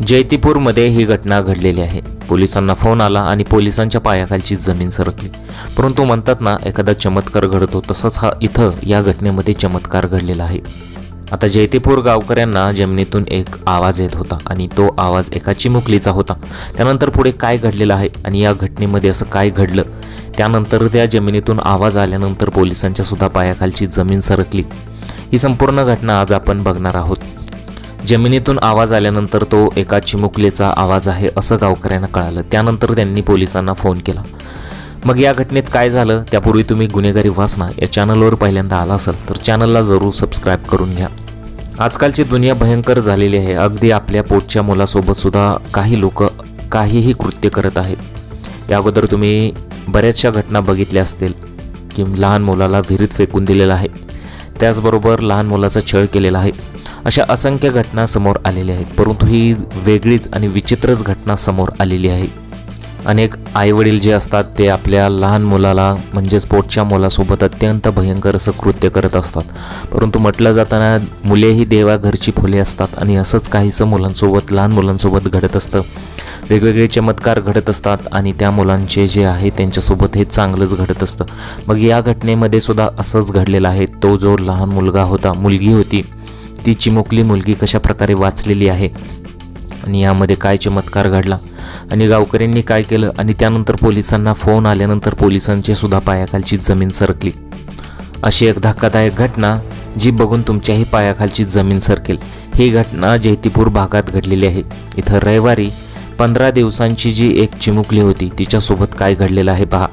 जयतीपूरमध्ये ही घटना घडलेली आहे. पोलिसांना फोन आला आणि पोलिसांच्या पायाखालची जमीन सरकली. परंतु म्हणतात ना एखादा चमत्कार घडतो तसंच हा इथं या घटनेमध्ये चमत्कार घडलेला आहे. आता जैतीपूर गावकऱ्यांना जमिनीतून एक आवाज येत होता आणि तो आवाज एका चिमुकलीचा होता. त्यानंतर पुढे काय घडलेलं आहे आणि या घटनेमध्ये असं काय घडलं? त्यानंतर त्या जमिनीतून आवाज आल्यानंतर पोलिसांच्या सुद्धा पायाखालची जमीन सरकली. ही संपूर्ण घटना आज आपण बघणार आहोत. जमिनीतून आवाज आल्यानंतर तो एका चिमुकलेचा आवाज आहे असं गावकऱ्यांना कळालं. त्यानंतर त्यांनी पोलिसांना फोन केला. मग या घटनेत काय झालं? त्यापूर्वी तुम्ही गुन्हेगारी वाचना या चॅनलवर पहिल्यांदा आला असाल तर चॅनलला जरूर सबस्क्राईब करून घ्या. आजकालची दुनिया भयंकर झालेली आहे. अगदी आपल्या पोटच्या मुलासोबत सुद्धा काही लोक काहीही कृत्य करत आहेत. या अगोदर तुम्ही बऱ्याचशा घटना बघितल्या असतील की लहान मुलाला विहिरीत फेकून दिलेलं आहे. त्याचबरोबर लहान मुलाचा छळ केलेला आहे. अशा असंख्य घटना समोर आलेल्या आहेत. परंतु ही वेगळीच आणि विचित्रच घटना समोर आलेली आहे. अनेक आईवडील जे असतात ते आपल्या लहान मुलाला म्हणजेच पोटच्या मुलासोबत अत्यंत भयंकर असं कृत्य करत असतात. परंतु म्हटलं जाताना मुले ही देवाघरची फुले असतात आणि असंच काहीसं मुलांसोबत लहान मुलांसोबत घडत असतं. वेगवेगळे चमत्कार घडत असतात आणि त्या मुलांचे जे आहे त्यांच्यासोबत हे चांगलंच घडत असतं. मग या घटनेमध्ये सुद्धा असंच घडलेलं आहे. तो जो लहान मुलगा होता मुलगी होती ती चिमुकली मुलगी कशा प्रकारे वाचलेली आहे? आणि यामध्ये काय चमत्कार घडला? आणि गावकऱ्यांनी काय केलं? आणि त्यानंतर पोलिसांना फोन आल्यानंतर पोलिसांची सुद्धा पायाखालची जमीन सरकली. अशी एक धक्कादायक घटना जी बघून तुमच्याही पायाखालची जमीन सरकेल. ही घटना जैतीपूर भागात घडलेली आहे. इथं रविवारी पंधरा दिवसांची जी एक चिमुकली होती तिच्यासोबत काय घडलेलं आहे पहा.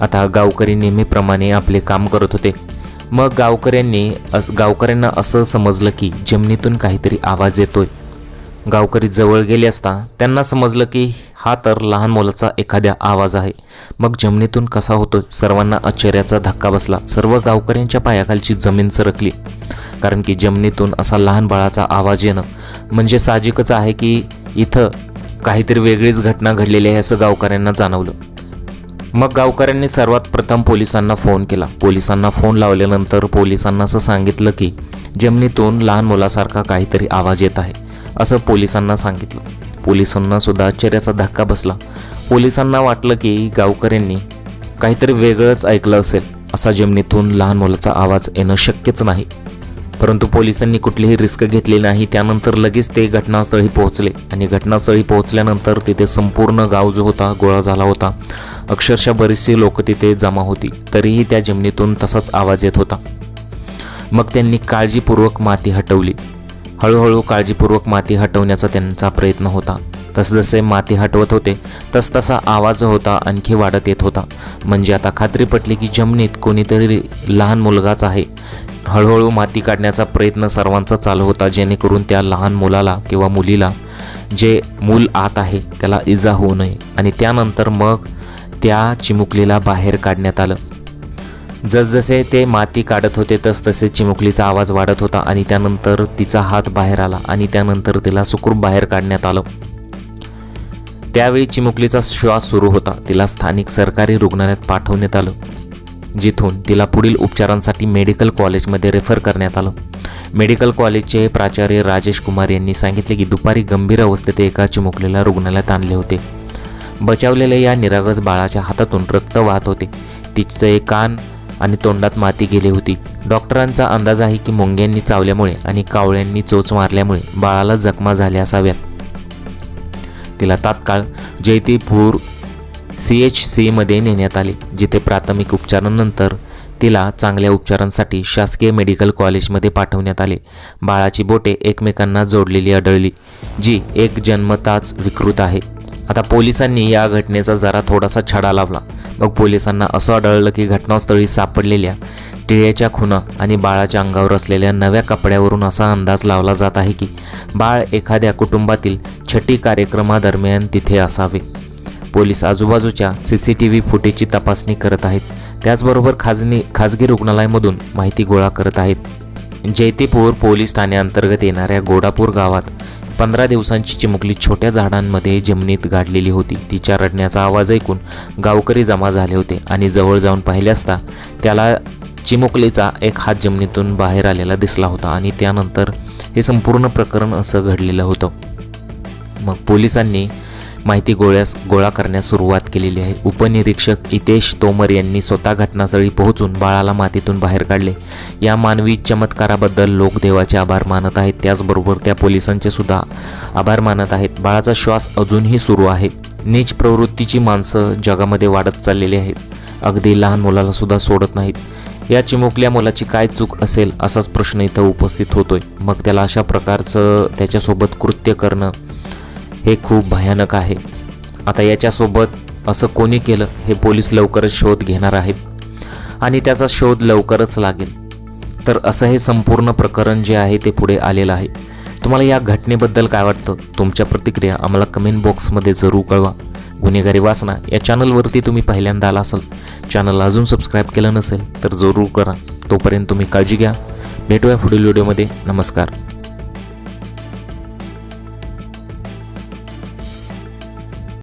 आता गावकरी नेहमीप्रमाणे आपले काम करत होते. मग गावकऱ्यांनी अस गावकऱ्यांना असं समजलं की जमिनीतून काहीतरी आवाज येतोय. गावकरी जवळ गेले असता त्यांना समजलं की हा तर लहान मुलाचा एखाद्या आवाज आहे. मग जमिनीतून कसा होतोय? सर्वांना आश्चर्याचा धक्का बसला. सर्व गावकऱ्यांच्या पायाखालची जमीन सरकली. कारण की जमिनीतून असा लहान बाळाचा आवाज येणं म्हणजे साहजिकच आहे की इथं काहीतरी वेगळीच घटना घडलेली आहे असं गावकऱ्यांना जाणवलं. मग गावकऱ्यांनी सर्वात प्रथम पोलिसांना फोन केला. पोलिसांना फोन लावल्यानंतर पोलिसांना असं सांगितलं की जमिनीतून लहान मुलासारखा काहीतरी आवाज येत आहे असं पोलिसांना सांगितलं. पोलिसांना सुद्धा आश्चर्याचा धक्का बसला. पोलिसांना वाटलं की गावकऱ्यांनी काहीतरी वेगळंच ऐकलं असेल. असा जमिनीतून लहान मुलाचा आवाज येणं शक्यच नाही. परंतु पोलिसांनी कुठलीही रिस्क घेतली नाही. त्यानंतर लगेच ते घटनास्थळी पोहोचले. आणि घटनास्थळी पोहोचल्यानंतर तिथे संपूर्ण गाव जो होता गोळा झाला होता. अक्षरशः बरीचशी लोक तिथे जमा होती. तरीही त्या जमिनीतून तसाच आवाज येत होता. मग त्यांनी काळजीपूर्वक माती हटवली. हळूहळू काळजीपूर्वक माती हटवण्याचा त्यांचा प्रयत्न होता. तसजसे माती हटवत होते. तसतसा आवाज होता आणखी वाढत येत होता. म्हणजे आता खात्री पटली की जमिनीत कोणीतरी लहान मुलगाच आहे. हळूहळू माती काढण्याचा प्रयत्न सर्वांचा चालू होता जेणेकरून त्या लहान मुलाला किंवा मुलीला जे मूल आत आहे त्याला इजा होऊ नये. आणि त्यानंतर मग त्या चिमुकलीला बाहेर काढण्यात आलं. जसजसे ते माती काढत होते तसतसे चिमुकलीचा आवाज वाढत होता आणि त्यानंतर तिचा हात बाहेर आला आणि त्यानंतर तिला सुखरूप बाहेर काढण्यात आलं. त्यावेळी चिमुकलीचा श्वास सुरू होता. तिला स्थानिक सरकारी रुग्णालयात पाठवण्यात आलं. जिथून तिला पुढील उपचारांसाठी मेडिकल कॉलेजमध्ये रेफर करण्यात आलं. मेडिकल कॉलेजचे प्राचार्य राजेश कुमार यांनी सांगितले की दुपारी गंभीर अवस्थेत एका चिमुकलीला रुग्णालयात आणले होते. बचावलेल्या या निरागस बाळाच्या हातातून रक्त वाहत होते. तिचे कान आणि तोंडात माती गेली होती. डॉक्टरांचा अंदाज आहे की मुंग्यांनी चावल्यामुळे आणि कावळ्यांनी चोच मारल्यामुळे बाळाला जखमा झाल्या असाव्यात. तिला तात्काळ जयतीपूर सी एच सीमध्ये नेण्यात आले जिथे प्राथमिक उपचारानंतर तिला चांगल्या उपचारांसाठी शासकीय मेडिकल कॉलेजमध्ये पाठवण्यात आले. बाळाची बोटे एकमेकांना जोडलेली आढळली जी एक जन्मताच विकृत आहे. आता पोलिसांनी या घटनेचा जरा थोडासा छडा लावला. मग पोलिसांना असं आढळलं की घटनास्थळी सापडलेल्या टिळ्याच्या खुणा आणि बाळाच्या अंगावर असलेल्या नव्या कपड्यावरून असा अंदाज लावला जात आहे की बाळ एखाद्या कुटुंबातील छठी कार्यक्रमादरम्यान तिथे असावे. पोलीस आजूबाजूच्या सी सी टी व्ही फुटेजची तपासणी करत आहेत. त्याचबरोबर खाजनी खाजगी रुग्णालयामधून माहिती गोळा करत आहेत. जैतेपूर पोलीस ठाण्याअंतर्गत येणाऱ्या गोडापूर गावात पंधरा दिवसांची चिमुकली छोट्या झाडांमध्ये जमिनीत गाडलेली होती. तिच्या रडण्याचा आवाज ऐकून गावकरी जमा झाले होते आणि जवळ जाऊन पाहिले असता त्याला चिमुकलीचा एक हात जमिनीतून बाहेर आलेला दिसला होता आणि त्यानंतर हे संपूर्ण प्रकरण असं घडलेलं होतं. मग पोलिसांनी माहिती गोळ्यास गोळा करण्यास सुरुवात केलेली आहे. उपनिरीक्षक इतेश तोमर यांनी स्वतः घटनास्थळी पोहोचून बाळाला मातीतून बाहेर काढले. या मानवी चमत्काराबद्दल लोक देवाचे आभार मानत आहेत. त्याचबरोबर त्या पोलिसांचे सुद्धा आभार मानत आहेत. बाळाचा श्वास अजूनही सुरू आहे. नीच प्रवृत्तीची माणसं जगामध्ये वाढत चाललेली आहेत. अगदी लहान मुलाला सुद्धा सोडत नाहीत. या चिमुकल्या मुलाची काय चूक असेल असाच प्रश्न इथं उपस्थित होतोय. मग त्याला अशा प्रकारचं त्याच्यासोबत कृत्य करणं हे खूप भयानक आहे. आता याच्यासोबत असं कोणी केलं हे पोलीस लवकरच शोध घेणार आहेत. आणि त्याचा शोध लवकरच लागेल. तर असं हे संपूर्ण प्रकरण जे आहे ते पुढे आलेलं आहे. तुम्हाला या घटनेबद्दल काय वाटतं? तुमच्या प्रतिक्रिया आम्हाला कमेंट बॉक्समध्ये जरूर कळवा. गुन्हेगारी वासना या चॅनलवरती तुम्ही पहिल्यांदा आला असाल चॅनलला अजून सबस्क्राईब केलं नसेल तर जरूर करा. तोपर्यंत तुम्ही काळजी घ्या. भेटूया पुढील व्हिडिओमध्ये नमस्कार.